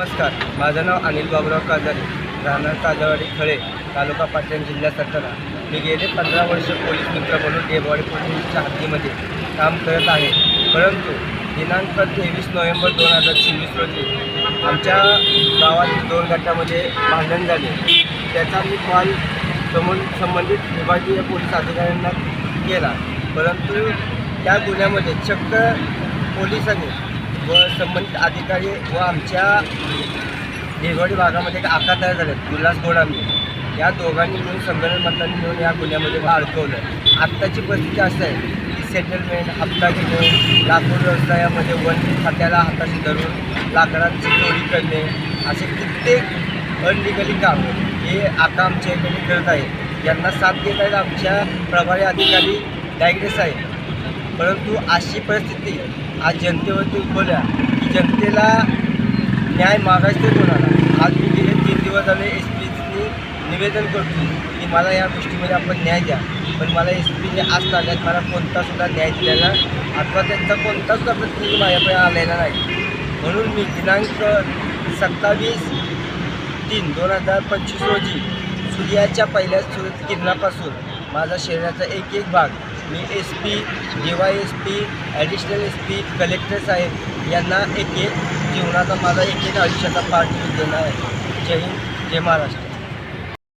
नमस्कार. माझं नाव अनिल बाबुराव काजारी राहणार काजावाडी खळे तालुका पाटण जिल्हा सातारा. मी गेले पंधरा वर्ष पोलीस मित्र म्हणून देवाडी पोलिसच्या हद्दीमध्ये काम करत आहे. परंतु दिनांक तेवीस नोव्हेंबर दोन हजार चोवीस रोजी आमच्या गावातील दोन गटामध्ये भांडण झाले. त्याचा मी कॉल समोर संबंधित विभागीय पोलीस अधिकाऱ्यांना केला. परंतु त्या गुन्ह्यामध्ये चक्क पोलिसांनी व संबंधित अधिकारी व आमच्या देगवाडी भागामध्ये एक आकार तयार झाले उल्हास गोडामी. या दोघांनी मिळून संमेलन मतांनी मिळून या गुन्ह्यामध्ये अडकवलं आत्ताची परिस्थिती असं आहे की सेटलमेंट हप्ता घेणे लाकूड व्यवसायामध्ये वन खात्याला हाताशी धरून लाकडांची चोरी करणे असे कित्येक अनलिगली काम हे आता आमच्या इकडे करत आहे. यांना साथ देत आहेत आमच्या प्रभारी अधिकारी डायग्रेस आहे परंतु अशी परिस्थिती आज जनतेवरती उद्भवल्या की जनतेला न्याय मागायचं कोणाला? आज मी गेले तीन दिवस झाले एस पीने निवेदन करतो की मला या गोष्टीमध्ये आपण न्याय द्या. पण मला एस पीने आज तागायत मला कोणतासुद्धा न्याय दिलेला अथवा त्यांचा कोणताच प्रतिनिधी माझ्याकडे आलेला नाही. म्हणून मी दिनांक सत्तावीस तीन दोन हजार पंचवीस रोजी सूर्याच्या पहिल्या सूर्य किरणापासून माझा शरीराचा एक एक भाग मी S P D Y S P additional S P collector साहेब यांना एक एक जीवनाचा माझा एक एक आयुष्याचा पार्ट देणार आहे. जय हिंद जय महाराष्ट्र.